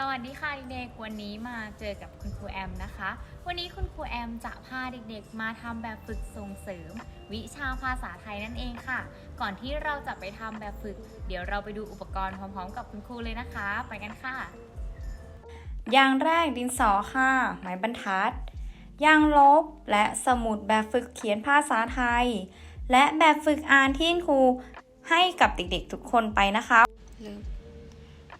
สวัสดีค่ะเด็กๆ วันนี้มาเจอกับคุณครูแอมนะคะ วันนี้คุณครูแอมจะพาเด็กๆ มาทำแบบฝึกส่งเสริม วิชาภาษาไทยนั่นเองค่ะ ก่อนที่เราจะไปทำแบบฝึก เดี๋ยวเราไปดูอุปกรณ์พร้อมๆ กับคุณครูเลยนะคะ ไปกันค่ะ อย่างแรกดินสอค่ะไม้บรรทัด ยางลบและสมุดแบบฝึกเขียนภาษาไทย และแบบฝึกอ่านที่ครูให้กับเด็กๆทุกคนไปนะคะเ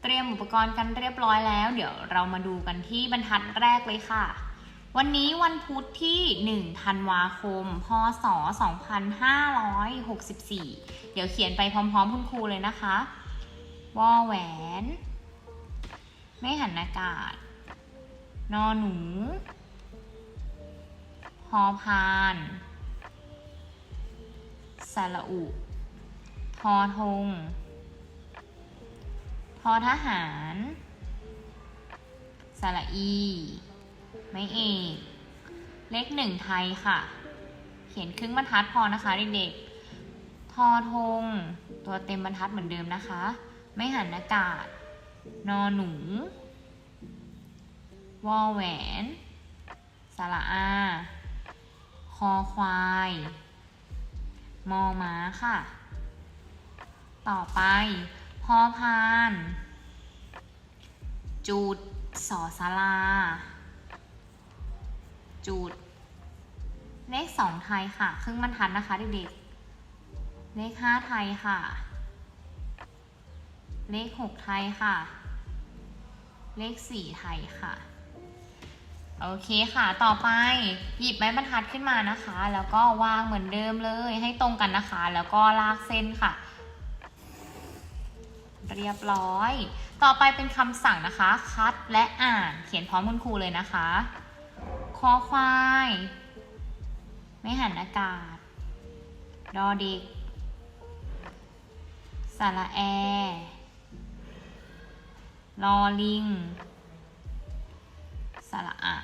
เตรียมอุปกรณ์กันเรียบร้อยแล้ว เดี๋ยวเรามาดูกันที่บรรทัดแรกเลยค่ะ วันนี้วันพุธที่1ธันวาคม พศ 2564 เดี๋ยวเขียนไปพร้อมๆ คุณครูเลยนะคะวอแหวน ไม่หันอากาศ นอหนู พอพานสระอุทอทง ทอทหาร สระอี ไม่เอก เลขหนึ่งไทยค่ะ เขียนครึ่งบรรทัดพอนะคะเด็กๆ ทอทง ตัวเต็มบรรทัดเหมือนเดิมนะคะ ไม่หันอากาศ นอหนู วอแหวน สระอา คอควาย มอม้าค่ะ ต่อไป พอพานจุดสอสาราจุดเลขสองไทยค่ะ ครึ่งบรรทัดนะคะเด็กๆ เลขห้าไทยค่ะ เลขหกไทยค่ะ เลขสี่ไทยค่ะ โอเคค่ะ ต่อไปหยิบไม้บรรทัดขึ้นมานะคะ แล้วก็วางเหมือนเดิมเลยให้ตรงกันนะคะ แล้วก็ลากเส้นค่ะ เรียบร้อย ต่อไปเป็นคำสั่งนะคะ คัดและอ่าน เขียนพร้อมคุณครูเลยนะคะ คอควาย ไม่หันอากาศ ดอเด็ก สระแอ ลอลิง สระอะ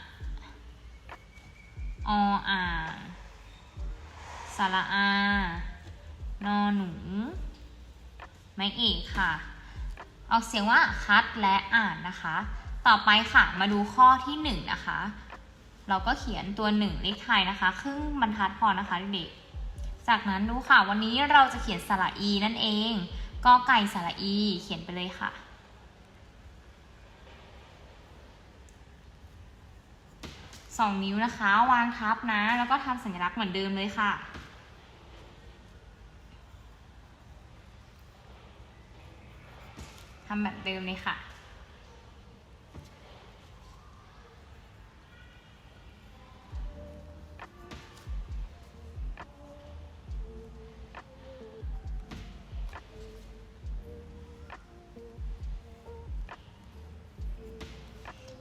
ออ่างสระอา นอหนู ไม่เอกค่ะ ออกเสียงว่าคัดและอ่านนะคะ ต่อไปค่ะมาดูข้อที่หนึ่งนะคะ เราก็เขียนตัวหนึ่งเลขไทยนะคะ ครึ่งบรรทัดพอนะคะเด็กๆจากนั้นดูค่ะ วันนี้เราจะเขียนสระอีนั่นเองกอไก่สระอี เขียนไปเลยค่ะสองนิ้วนะคะ วางทับนะ แล้วก็ทำสัญลักษณ์เหมือนเดิมเลยค่ะำแบบเดิมเลยค่ะ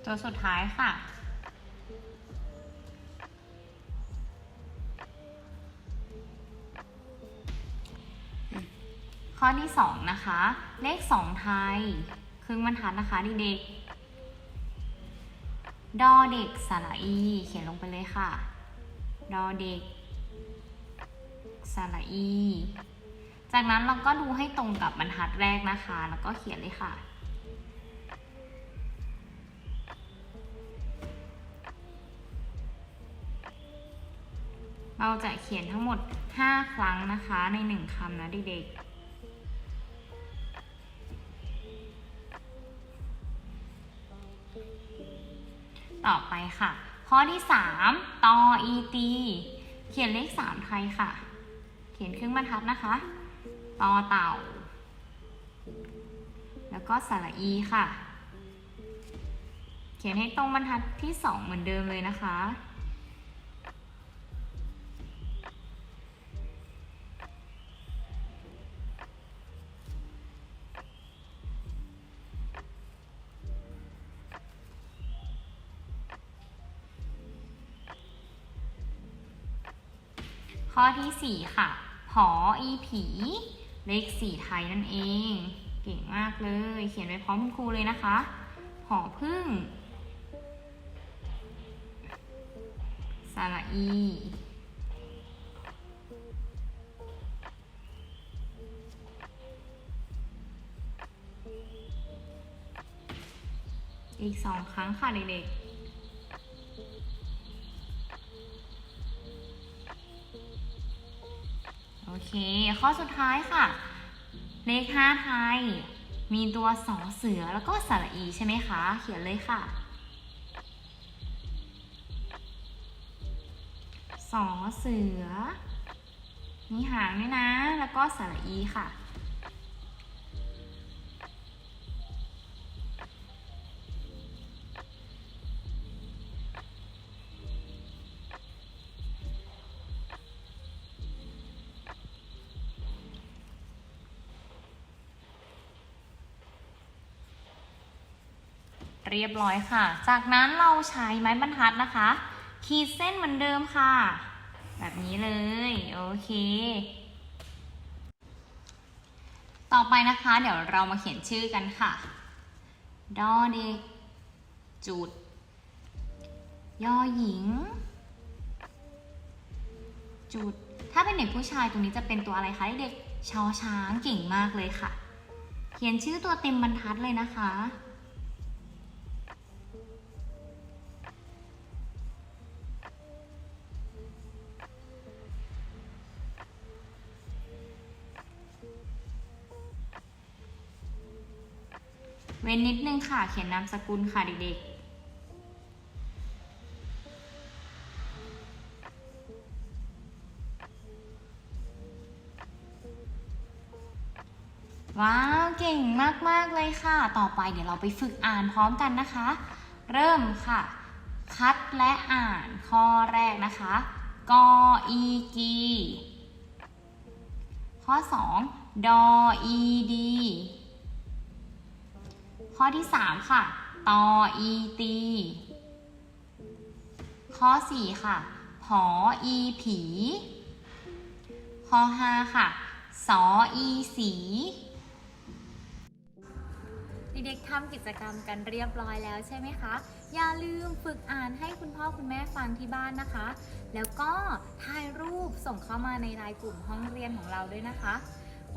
ตัวสุดท้ายค่ะ ข้อที่สองนะคะ เลขสองไทย ครึ่งบรรทัดนะคะเด็กๆดอเด็กสระอี เขียนลงไปเลยค่ะ ดอเด็กสระอี จากนั้นเราก็ดูให้ตรงกับบรรทัดแรกนะคะ แล้วก็เขียนเลยค่ะ เราจะเขียนทั้งหมด 5 ครั้งนะคะใน 1คำนะเด็กๆ ต่อไปค่ะ ข้อที่ 3 ตออีตี เขียนเลข 3 ไทยค่ะ เขียนครึ่งบรรทัดนะคะ ตอเต่า แล้วก็สระอีค่ะ เขียนให้ตรงบรรทัดที่ 2 เหมือนเดิมเลยนะคะ ข้อที่ 4 ค่ะ ผออีผี เลขสี่ไทยนั่นเอง เก่งมากเลย เขียนไว้พร้อมคุณครูเลยนะคะผอพึ่ง สระอี อีกสองครั้งค่ะเด็กๆ เค ข้อสุดท้ายค่ะ เลขห้าไทย มีตัวสอเสือแล้วก็สระอีใช่ไหมคะ เขียนเลยค่ะสอเสือ มีหางด้วยนะ แล้วก็สระอีค่ะ เรียบร้อยค่ะ จากนั้นเราใช้ไม้บรรทัดนะคะ ขีดเส้นเหมือนเดิมค่ะ แบบนี้เลย โอเค ต่อไปนะคะ เดี๋ยวเรามาเขียนชื่อกันค่ะ ดอเด็ก จุดยอหญิง จุด ถ้าเป็นเด็กผู้ชายตรงนี้จะเป็นตัวอะไรคะเด็กชอช้างเก่งมากเลยค่ะ เขียนชื่อตัวเต็มบรรทัดเลยนะคะ เว้นนิดนึงค่ะ เขียนนามสกุลค่ะเด็กๆว้าว เก่งมาก ๆ เลยค่ะ ต่อไปเดี๋ยวเราไปฝึกอ่านพร้อมกันนะคะ เริ่มค่ะ คัดและอ่านข้อแรกนะคะ กออีกีข้อ 2 ดออีดี ข้อที่ 3 ค่ะ ตออีตี ข้อ 4 ค่ะ ผออีผี ข้อ 5 ค่ะ สออีสีเด็กๆทำกิจกรรมกันเรียบร้อยแล้วใช่ไหมคะ อย่าลืมฝึกอ่านให้คุณพ่อคุณแม่ฟังที่บ้านนะคะ แล้วก็ถ่ายรูปส่งเข้ามาในไลน์กลุ่มห้องเรียนของเราด้วยนะคะ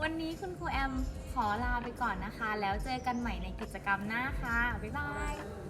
วันนี้คุณครูแอมขอลาไปก่อนนะคะ แล้วเจอกันใหม่ในกิจกรรมหน้าค่ะ บ๊ายบาย